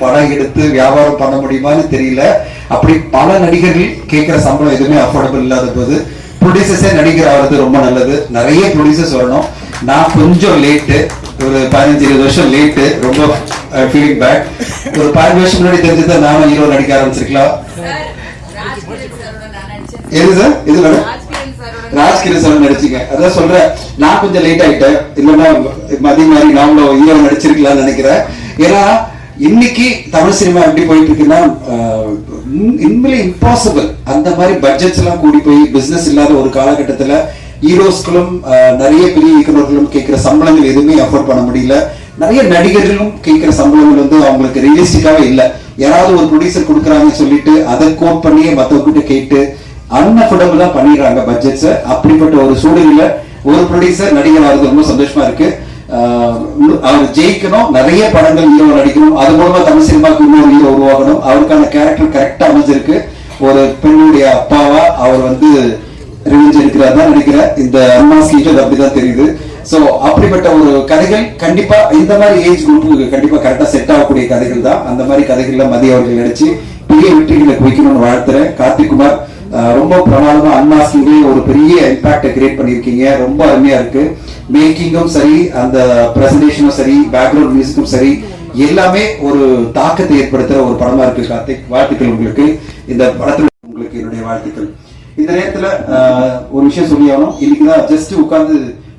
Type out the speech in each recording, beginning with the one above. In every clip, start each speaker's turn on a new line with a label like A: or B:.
A: படம் எடுத்து வியாபாரம் பண்ண முடியுமான்னு தெரியல. அப்படி பல நடிகர்கள் கேட்கிற சம்பளம் எதுவுமே அஃபோர்டபுள் இல்லாத போது ப்ரொடியூசர்ஸே நடிகர் ஆகிறது ரொம்ப நல்லது. நிறைய ப்ரொடியூசர்ஸ் வரணும். நான் கொஞ்சம் லேட்டு ஒரு பதினஞ்சு இருபது வருஷம் லேட்டு ரொம்ப uh, ஃபீலிங் பேக் ஒரு பதினஞ்சு வருஷம் முன்னாடி தெரிஞ்சதை நானும் ஹீரோ நடிக்க ஆரம்பிச்சிருக்கலாம். எது சார் இது மேடம்
B: ராஜ்கிரண்
A: ராஜ்கிரண் சார் நடிச்சீங்க. அதான் சொல்றேன். நான் கொஞ்சம் லேட் ஆயிட்டேன். இல்லைன்னா மதிய மாதிரி நாமளும் ஹீரோ நடிச்சிருக்கலாம்னு நினைக்கிறேன். ஏன்னா இன்னைக்கு தமிழ் சினிமா எப்படி போயிட்டு இருக்குன்னா உண்மையிலே இம்பாசிபிள் அந்த மாதிரி பட்ஜெட்ஸ் எல்லாம் கூடி போய் பிசினஸ் இல்லாத ஒரு காலகட்டத்துல ஹீரோஸ்களும் நிறைய பெரிய இயக்குநர்களும் கேட்கிற சம்பளங்கள் எதுவுமே அஃபோர்ட் பண்ண முடியல. நிறைய நடிகர்களும் கேட்கிற சம்பளங்கள் வந்து அவங்களுக்கு ரியலிஸ்டிக்காவே இல்லை. யாராவது ஒரு ப்ரொடியூசர் கொடுக்குறாங்கன்னு சொல்லிட்டு அதை கோட் பண்ணியே மற்றவங்கிட்ட கேட்டு அன்அஃபோர்டபுளா பண்ணிடுறாங்க பட்ஜெட்ஸ் அப்படிப்பட்ட ஒரு சூழ்நிலையில ஒரு ப்ரொடியூசர் நடிகர் ஆகிறது ரொம்ப சந்தோஷமா இருக்கு. அவர் ஜெயிக்கணும். நிறைய படங்கள் ஹீரோ நடிக்கணும். அது மூலமா தமிழ் சினிமாவுக்கு இன்னொரு ஹீரோ உருவாகணும். அவருக்கான கேரக்டர் கரெக்டா அமைஞ்சிருக்கு. ஒரு பெண்ணுடைய அப்பாவா அவர் வந்து ரிவெஞ்ச் எடுக்கிறார் தான் நினைக்கிறேன். இந்த அம்மா ஸ்கீட்டர் அப்படிதான் தெரியுது. ஸோ அப்படிப்பட்ட ஒரு கதைகள் கண்டிப்பா இந்த மாதிரி ஏஜ் குரூப்புக்கு கண்டிப்பா கரெக்டா செட் ஆகக்கூடிய கதைகள் தான். அந்த மாதிரி கதைகள்ல மதிய அவர்கள் நடிச்சு பெரிய வெற்றிகளை குவிக்கணும்னு வாழ்த்துறேன். கார்த்திக் குமார் ரொம்ப பிரமாதமா அன்மாஸ்கிங்லேயே ஒரு பெரிய இம்பாக்டை கிரியேட் பண்ணியிருக்கீங்க. ரொம்ப அருமையா இருக்கு. மேக்கிங்கும் சரி அந்த ப்ரெசன்டேஷனும் சரி பேக்ரவுண்ட் மியூசிக்கும் சரி எல்லாமே ஒரு தாக்கத்தை ஏற்படுத்துகிற ஒரு படமா இருக்கு கார்த்திக். வாழ்த்துக்கள் உங்களுக்கு. இந்த படத்தில் உங்களுக்கு என்னுடைய வாழ்த்துக்கள். இந்த நேரத்தில் ஒரு விஷயம் சொல்லி ஆகணும். இன்னைக்கு தான் ஜஸ்ட் உட்காந்து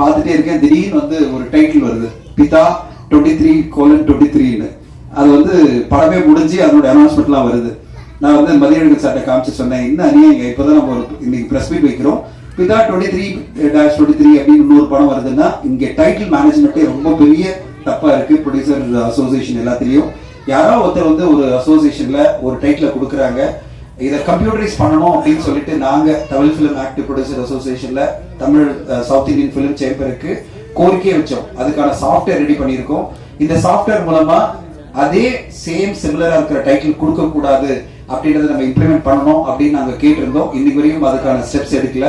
A: பார்த்துட்டே இருக்கேன். திடீர்னு வந்து ஒரு டைட்டில் வருது. பிதா டுவெண்ட்டி த்ரீ கோலன் டுவெண்ட்டி த்ரீன்னு அது வந்து படமே முடிஞ்சு அதோட அனௌன்ஸ்மெண்ட்லாம் வருது. நான் வந்து மதியழகன் சார்ட்ட காமிச்சு சொன்னேன். என்ன அநியாயங்க இப்போதான் நம்ம ஒரு இன்னைக்கு பிரஸ் மீட் வைக்கிறோம். Pitha twenty three dash twenty three அப்படின்னு இன்னொரு படம் வருதுன்னா இங்க டைட்டில் மேனேஜ்மெண்ட்டே ரொம்ப பெரிய தப்பா இருக்கு. ப்ரொடியூசர் அசோசியேஷன் எல்லாத்திலையும். யாரோ ஒருத்தர் வந்து ஒரு அசோசியேஷன்ல ஒரு டைட்டிலை கொடுக்குறாங்க. இதை கம்ப்யூட்டரைஸ் பண்ணணும் அப்படின்னு சொல்லிட்டு நாங்க தமிழ் பிலிம் ஆக்டிவ் ப்ரொடியூசர் அசோசியேஷன்ல தமிழ் சவுத் இந்தியன் பிலிம் சேம்பருக்கு கோரிக்கையை வச்சோம். அதுக்கான சாஃப்ட்வேர் ரெடி பண்ணியிருக்கோம். இந்த சாஃப்ட்வேர் மூலமா அதே சேம் சிமிலரா இருக்கிற டைட்டில் கொடுக்க கூடாது அப்படின்றத நம்ம இம்ப்ளிமெண்ட் பண்ணணும் அப்படின்னு நாங்கள் கேட்டிருந்தோம். இன்னைக்கு வரையும் அதுக்கான ஸ்டெப்ஸ் எடுக்கல.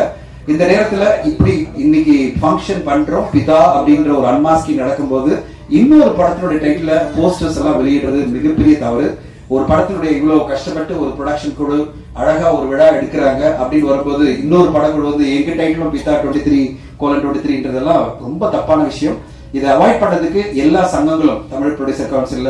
A: இந்த நேரத்துல இப்படி இன்னைக்கு ஃபங்க்ஷன் பண்றோம் பிதா அப்படின்ற ஒரு அன்மாஸ்கிங் நடக்கும்போது இன்னொரு படத்தினுடைய டைட்டில் போஸ்டர்ஸ் எல்லாம் வெளியிடுறது மிகப்பெரிய தவறு. ஒரு படத்தினுடைய இவ்வளவு கஷ்டப்பட்டு ஒரு ப்ரொடக்ஷன் குழு அழகா ஒரு விழா எடுக்கிறாங்க அப்படின்னு வரும்போது இன்னொரு படக்குழு வந்து எங்க டைட்டிலும் Pitha twenty three colon twenty த்ரீன்றதெல்லாம் ரொம்ப தப்பான விஷயம். இதை அவாய்ட் பண்ணுறதுக்கு எல்லா சங்கங்களும் தமிழ் ப்ரொடியூசர் கவுன்சில்ல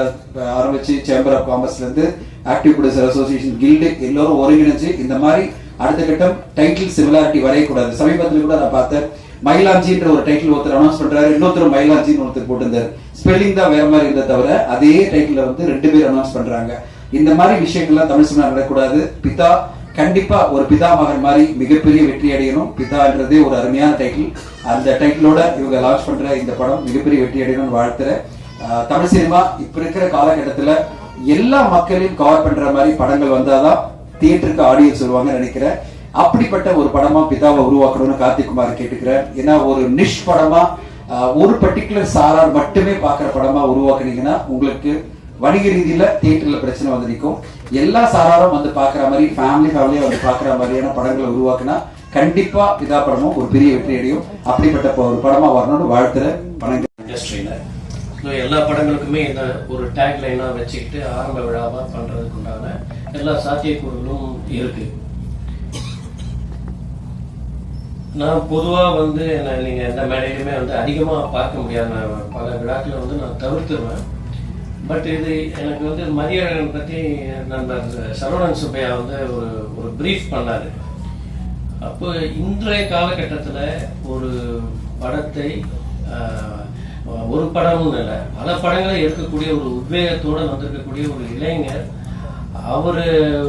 A: ஆரம்பிச்சு சேம்பர் ஆஃப் காமர்ஸ்ல இருந்து ஆக்டிவ் ப்ரொடியூசர் அசோசியேஷன் கில்டு எல்லாரும் ஒருங்கிணைஞ்சு இந்த மாதிரி அடுத்த கட்டம் டைட்டில் சிமிலாரிட்டி வரையக்கூடாது. சமீபத்தில் கூட நான் பார்த்தேன். மயிலாஞ்சின்ற ஒரு டைட்டில் ஒருத்தர் அனௌன்ஸ் பண்றாரு. இன்னொருத்தர் மயிலாஞ்சின்னு ஒருத்தர் போட்டிருந்தார். ஸ்பெல்லிங் தான் வேற மாதிரி இருந்ததை தவிர அதே டைட்டில் வந்து ரெண்டு பேர் அனௌன்ஸ் பண்றாங்க. இந்த மாதிரி விஷயங்கள்லாம் தமிழ் சினிமா நடக்கூடாது பிதா கண்டிப்பா ஒரு பிதா மகன் மாதிரி மிகப்பெரிய வெற்றி அடையணும். பிதான்றதே ஒரு அருமையான டைட்டில் அந்த டைட்டிலோட இவங்க லான்ச் பண்ற இந்த படம் மிகப்பெரிய வெற்றி அடையணும்னு வாழ்த்துறேன் தமிழ் சினிமா இப்ப இருக்கிற காலகட்டத்துல எல்லா மக்களையும் கவர் பண்ற மாதிரி படங்கள் வந்தாதான் தியேட்டருக்கு ஆடியன்ஸ் வருவாங்கன்னு நினைக்கிறேன். அப்படிப்பட்ட ஒரு படமா பிதாவை உருவாக்கணும்னு கார்த்திக்குமார் கேட்டுக்கிறேன் ஏன்னா ஒரு நிஷ் படமா ஒரு பர்டிகுலர் சாரார் மட்டுமே பார்க்குற படமா உருவாக்குனீங்கன்னா உங்களுக்கு வணிக ரீதியில தியேட்டர்ல பிரச்சனை வந்து நிற்கும். எல்லா சாராரும் வந்து பார்க்குற மாதிரி ஃபேமிலி ஃபேமிலியா வந்து பார்க்குற மாதிரியான படங்களை உருவாக்குனா கண்டிப்பா இதா படமும் ஒரு பெரிய வெற்றி அடையும். அப்படிப்பட்ட ஒரு படமா வரணும்னு வாழ்த்துற படங்கள்
C: இண்டஸ்ட்ரியில ஸோ எல்லா படங்களுக்குமே இந்த ஒரு டேக் லைனாக வச்சுக்கிட்டு ஆரம்ப விழாவாக பண்ணுறதுக்கு உண்டான எல்லா சாத்தியக்கூறுகளும் இருக்கு. நான் பொதுவாக வந்து நீங்கள் எந்த மேடையிலுமே வந்து அதிகமாக பார்க்க முடியாத பல விழாக்களை வந்து நான் தவிர்த்துருவேன். பட் இது எனக்கு வந்து மதியழகன் பற்றி நண்பர் சரவணன் சுப்பையா வந்து ஒரு ஒரு ப்ரீஃப் பண்ணாரு. அப்போ இன்றைய காலகட்டத்தில் ஒரு படத்தை ஒரு படமும் இல்லை பல படங்களை எடுக்கக்கூடிய ஒரு உத்வேகத்தோடு வந்திருக்கக்கூடிய ஒரு இளைஞர். அவர்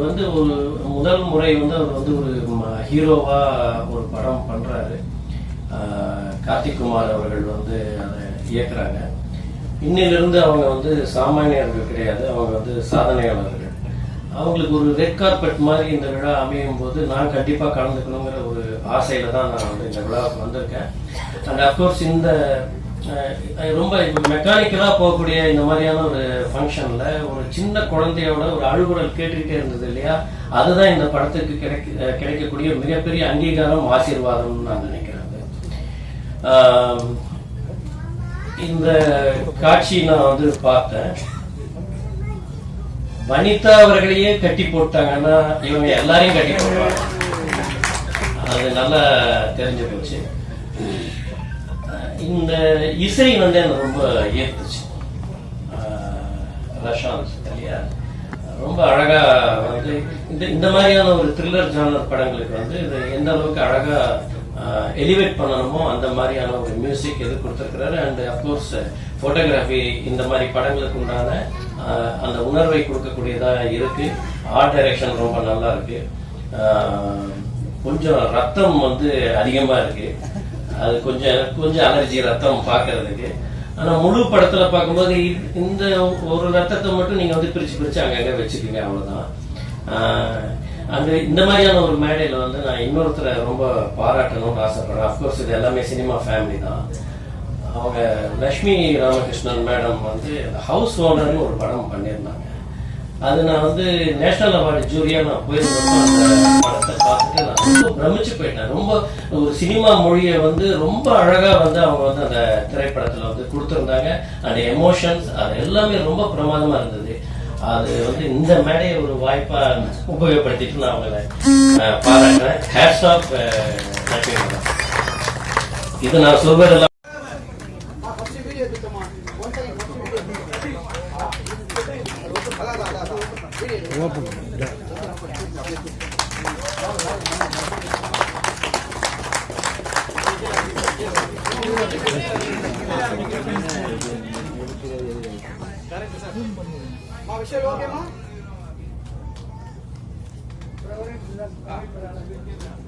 C: வந்து ஒரு முதல் முறை வந்து அவர் வந்து ஒரு ஹீரோவாக ஹீரோவா ஒரு படம் பண்றாரு. கார்த்திக் குமார் அவர்கள் வந்து அதை இயக்குறாங்க. இன்னிலிருந்து அவங்க வந்து சாமானியர்கள் கிடையாது அவங்க வந்து சாதனையாளர்கள். அவங்களுக்கு ஒரு ரெட் கார்பெட் மாதிரி இந்த விழா அமையும் போது நான் கண்டிப்பாக கலந்துக்கணுங்கிற ஒரு ஆசையில தான் நான் வந்து இந்த விழாவுக்கு வந்திருக்கேன். அண்ட் அஃப்கோர்ஸ் இந்த ரொம்ப ரொம்ப மெக்கானிக்கலாக போகக்கூடிய இந்த மாதிரியான ஒரு ஃபங்க்ஷனில் ஒரு சின்ன குழந்தையோட ஒரு அழுகுரல் கேட்டுக்கிட்டே இருந்தது இல்லையா? அதுதான் இந்த படத்துக்கு கிடைக்க கிடைக்கக்கூடிய மிகப்பெரிய அங்கீகாரம் ஆசீர்வாதம்னு நான் நினைக்கிறேன். இந்த காட்சி நான் வந்து பார்த்தேன். வனிதா அவர்களையே கட்டி போட்டாங்கன்னா இவங்க எல்லாரையும் கட்டி போடுவாங்க அது நல்லா தெரிஞ்சு போச்சு. இந்த இசை வந்து எனக்கு ரொம்ப ஈர்த்துச்சு. ரஷாந்த் இல்லையா? ரொம்ப அழகா வந்து இந்த இந்த மாதிரியான ஒரு த்ரில்லர் ஜானர் படங்களுக்கு வந்து இது எந்த அளவுக்கு அழகா எலிவேட் பண்ணணுமோ அந்த மாதிரியான ஒரு மியூசிக் எது கொடுத்துருக்கிறாரு. அண்ட் அஃப்கோர்ஸ் ஃபோட்டோகிராஃபி இந்த மாதிரி படங்களுக்கு உண்டான அந்த உணர்வை கொடுக்கக்கூடியதாக இருக்கு. ஆர்ட் டைரக்ஷன் ரொம்ப நல்லா இருக்கு. கொஞ்சம் ரத்தம் வந்து அதிகமாக இருக்கு. அது கொஞ்சம் கொஞ்சம் அலர்ஜி ரத்தம் பார்க்கறதுக்கு. ஆனால் முழு படத்தில் பார்க்கும்போது இ- இந்த ஒரு ரத்தத்தை மட்டும் நீங்கள் வந்து பிரித்து பிரித்து அங்கங்கே வச்சுக்கீங்க அவ்வளோதான் அந்த இந்த மாதிரியான ஒரு மேடையில வந்து நான் இன்னொருத்தரை ரொம்ப பாராட்டணும்னு ஆசைப்படுறேன். அப்கோர்ஸ் இது எல்லாமே சினிமா ஃபேமிலி தான். அவங்க லக்ஷ்மி ராமகிருஷ்ணன் மேடம் வந்து ஹவுஸ் ஓனர்னு ஒரு படம் பண்ணியிருந்தாங்க. அது நான் வந்து நேஷனல் அவார்டு ஜூரியா நான் போயிருந்தப்போ அந்த படத்தை பார்த்துட்டு நான் ரொம்ப பிரமிச்சு போயிட்டேன். ரொம்ப ஒரு சினிமா மொழியை வந்து ரொம்ப அழகா வந்து அவங்க வந்து அந்த திரைப்படத்துல வந்து கொடுத்துருந்தாங்க. அந்த எமோஷன்ஸ் அது எல்லாமே ரொம்ப பிரமாதமா இருந்தது. அது வந்து இந்த மேடையை ஒரு வாய்ப்பா உபயோகப்படுத்திட்டு நான் அவங்களை பாராட்டுறேன். ஹேட்ஸ் ஆஃப் லக்ஷ்மி இது நான் சொல்வதெல்லாம்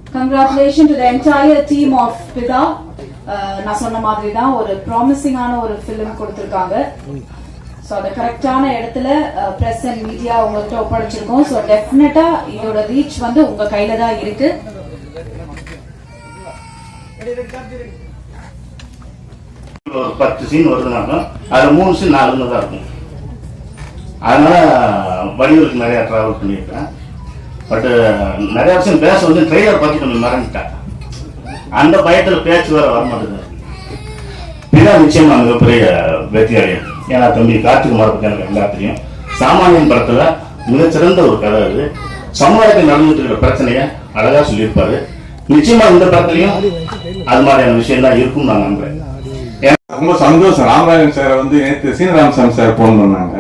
D: Congratulations to the entire team of பிதா அஹ் நான் சொன்ன மாதிரி தான் ஒரு ப்ராமிசிங்கான ஒரு ஃபிலிம் கொடுத்துருக்காங்க. ஸோ அந்த கரெக்டான இடத்துல பிரஸ் அண்ட் மீடியா உங்கள்கிட்ட ஒப்படைச்சிருக்கோம். ஸோ டெஃபினட்டா இதோட ரீச் வந்து உங்க கையில தான் இருக்கு.
E: பத்து சீன் வருதுனாலும் அது மூணு சீன் நாலு தான் இருக்கும். அதனால வடிவலுக்கு நிறைய டிராவல் பண்ணியிருக்கேன். பட்டு நிறைய விஷயம் பேச வந்து ட்ரெய்லர் பற்றி கொஞ்சம் மறந்துட்டேன். அந்த பயத்தில் பேச்சு வேற வர மாட்டேங்குது பிதா நிச்சயமா மிகப்பெரிய பெரிய அடையும். ஏன்னா தம்பி கார்த்திகுமார் பற்றி எனக்கு நல்லா தெரியும். சாமானியன் படத்துல மிகச்சிறந்த ஒரு கதை அது. சமுதாயத்தில் நடந்துட்டு இருக்கிற பிரச்சனையை அழகா சொல்லியிருப்பாரு. நிச்சயமா இந்த படத்துலையும் அது மாதிரியான விஷயம் தான் இருக்கும்னு நான் நம்புறேன்.
F: ரொம்ப சந்தோஷம். ராமராஜன் சார் வந்து நேற்று சீனராமசாமி சார் போன் பண்ணாங்க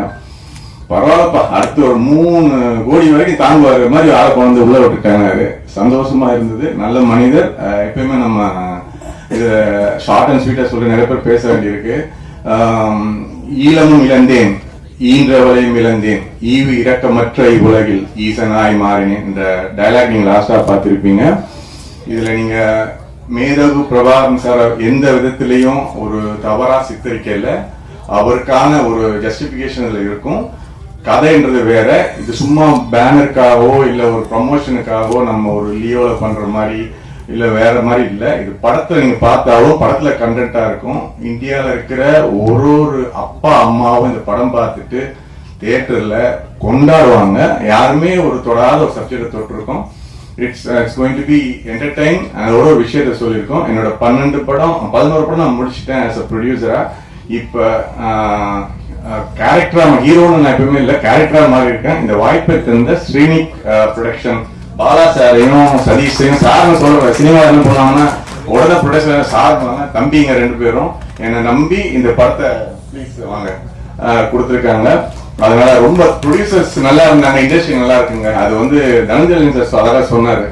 F: பரவாயில்லப்பா. அடுத்து ஒரு மூணு கோடி வரைக்கும் தாங்குவாரு மாதிரி ஆளை கொண்டு உள்ள விட்டுட்டாங்க சந்தோஷமா இருந்தது. நல்ல மனிதர். எப்பயுமே நம்ம இது ஷார்ட் அண்ட் ஸ்வீட்டா சொல்லி நிறைய பேர் பேச வேண்டியிருக்கு. ஈழமும் இழந்தேன். ஈன்றவளையும் இழந்தேன். ஈவு இரக்கமற்ற இவ்வுலகில் ஈசனாய் மாறினேன் இந்த டைலாக் நீங்க லாஸ்டா பார்த்திருப்பீங்க. இதுல நீங்க மேதகு பிரபாகரன் சார் எந்த விதத்திலையும் ஒரு தவறா சித்தரிக்கல. அவருக்கான ஒரு ஜஸ்டிபிகேஷன் இதுல இருக்கும். கதைன்றது வேற. இது சும்மா பேனருக்காகவோ இல்ல ஒரு ப்ரமோஷனுக்காகவோ நம்ம ஒரு லியோல பண்ற மாதிரி இல்ல வேற மாதிரி இல்ல. இது படத்தை நீங்க பார்த்தாலும் படத்துல கண்டென்ட்டா இருக்கும். இந்தியால இருக்கிற ஒரு ஒரு அப்பா அம்மாவும் இந்த படம் பார்த்துட்டு தியேட்டர்ல கொண்டாடுவாங்க. யாருமே ஒரு தொடாத ஒரு subject தொட்டிருக்கோம். It's it's going to be entertain அந்த ஒரு விஷயத்த சொல்லியிருக்கோம். என்னோட பன்னெண்டு படம் பதினோரு படம் நான் முடிச்சிட்டேன் ஆஸ் அ ப்ரொடியூசரா இப்போ கேரக்டரா ஹீரோன்னு நான் எப்பவுமே இல்லை கேரக்டரா மாறி இருக்கேன். இந்த வாய்ப்பை தந்த ஸ்ரீனிக் ப்ரொடக்ஷன் பாலா சாரையும் சதீஷையும் சார்னு சொல்ற சினிமா என்ன பண்ணுவாங்கன்னா உடனே ப்ரொடக்ஷன் சார் தம்பிங்க ரெண்டு பேரும். என்னை நம்பி இந்த படத்தை ப்ளீஸ் வாங்க கொடுத்துருக்காங்க. அதனால ரொம்ப ப்ரொடியூசர்ஸ் நல்லா இருந்தாங்க இண்டஸ்ட்ரி நல்லா இருக்குங்க. அது வந்து தனஞ்சலின் சார் அதெல்லாம் சொன்னாரு.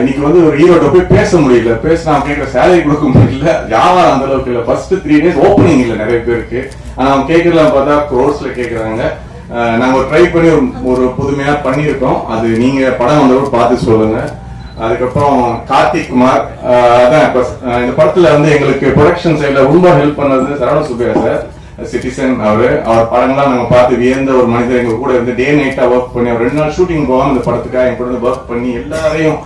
F: இன்னைக்கு வந்து ஒரு ஹீரோட்ட போய் பேச முடியல. பேசினா அவன் கேட்குற சேலரி கொடுக்க முடியல. வியாபாரம் அந்த அளவுக்கு இல்லை. ஃபர்ஸ்ட் த்ரீ டேஸ் ஓப்பனிங் இல்லை நிறைய பேருக்கு. ஆனால் அவன் கேட்கறலாம் பார்த்தா க்ரோர்ஸ்ல கேட்கறாங்க நாங்கள் ஒரு ட்ரை பண்ணி ஒரு ஒரு புதுமையாக பண்ணியிருக்கோம். அது நீங்கள் படம் வந்தவங்க பார்த்து சொல்லுங்க. அதுக்கப்புறம் கார்த்திக் குமார் அதான் இப்போ இந்த படத்தில் வந்து எங்களுக்கு ப்ரொடக்ஷன் சைடில் ரொம்ப ஹெல்ப் பண்ணது சரவண சுப்பையா சார். சிட்டிசன் அவரு அவர் படங்கள்லாம் நம்ம பார்த்து வியந்த ஒரு மனிதர். எங்க கூட இருந்து டே நைட்டா ஒர்க் பண்ணி அவர் ரெண்டு நாள் ஷூட்டிங் போவாங்க இந்த படத்துக்காக என் கூட ஒர்க் பண்ணி எல்லாரையும்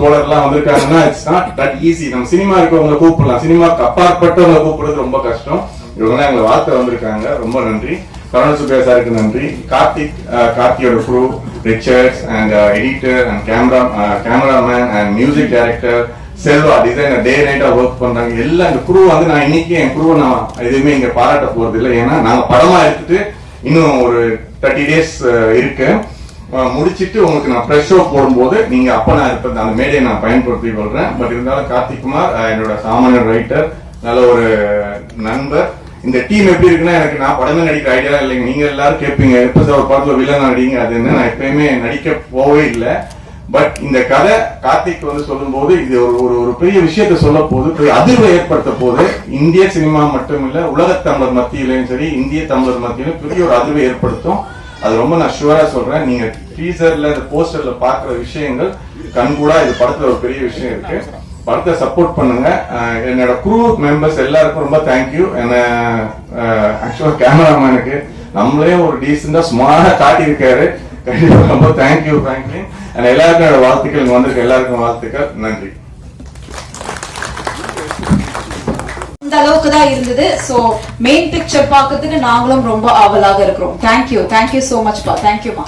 F: தோழர்லாம் வந்திருக்காங்கன்னா இட்ஸ் நாட் தட் ஈஸி நம்ம சினிமா இருக்கவங்க கூப்பிடலாம். சினிமாக்கு அப்பாற்பட்டவங்க கூப்பிடுறது ரொம்ப கஷ்டம். இவங்கெல்லாம் எங்களை வார்த்தை வந்திருக்காங்க. ரொம்ப நன்றி. கருண சுப்பையா சாருக்கு நன்றி. கார்த்திக் கார்த்தியோட crew Richards and editor and camera cameraman and music director Selva designer day NAITA work பண்றாங்க. எல்லாம் இந்த குரூ வந்து நான் இன்னைக்கு என் குருவை நான் எதுவுமே இங்க பாராட்ட போறது இல்லை. ஏன்னா நாங்க படமா எடுத்துட்டு இன்னும் ஒரு தேர்ட்டி டேஸ் இருக்கு. முடிச்சிட்டு உங்களுக்கு நான் ஃப்ரெஷ் ஷோ போடும்போது நீங்க அப்ப நான் இப்ப அந்த மேடையை நான் பயன்படுத்தி கொள்றேன். பட் இருந்தாலும் கார்த்திக் குமார் என்னோட சாமானிய ரைட்டர் நல்ல ஒரு நண்பர். இந்த டீம் எப்படி இருக்குன்னா எனக்கு நான் படமே நடிக்கிற ஐடியா இல்லைங்க. நீங்க எல்லாரும் கேட்பீங்க எப்போ சார் ஒரு படத்துல வில்லன் நடிங்க என்ன? நான் எப்பயுமே நடிக்க போவே இல்லை. பட் இந்த கதை கார்த்திக் வந்து சொல்லும்போது இது ஒரு ஒரு ஒரு பெரிய விஷயத்த சொல்ல போது பெரிய அதிர்வை ஏற்படுத்த போது இந்திய சினிமா மட்டும் இல்ல உலக தமிழர் மத்தியிலையும் சரி இந்திய தமிழர் மத்தியிலும் பெரிய ஒரு அதிர்வை ஏற்படுத்தும். அது ரொம்ப நான் ஷுவரா சொல்றேன். நீங்க டீசர்ல இந்த போஸ்டர்ல பாக்குற விஷயங்கள் கண்கூடா இது படத்துல ஒரு பெரிய விஷயம் இருக்கு. படத்தை சப்போர்ட் பண்ணுங்க. என்னோட குரூ மெம்பர்ஸ் எல்லாருக்கும் ரொம்ப தேங்க்யூ என்ன ஆக்சுவலா கேமராமேனுக்கு நம்மளே ஒரு டீசெண்டா சுமாரா காட்டியிருக்காரு. கண்டிப்பா ரொம்ப தேங்க்யூ ஃப்ராங்க்லின் அண்ட் எல்லாருக்கும் என்னோட வாழ்த்துக்கள் இங்க வந்திருக்க எல்லாருக்கும் வாழ்த்துக்கள். நன்றி.
D: இந்த அளவுக்கு தான் இருந்தது. சோ மெயின் பிக்சர் பார்க்கறதுக்கு நாங்களும் ரொம்ப ஆவலாக இருக்கிறோம். தேங்க்யூ தேங்க்யூ சோ மச் பா தேங்க்யூமா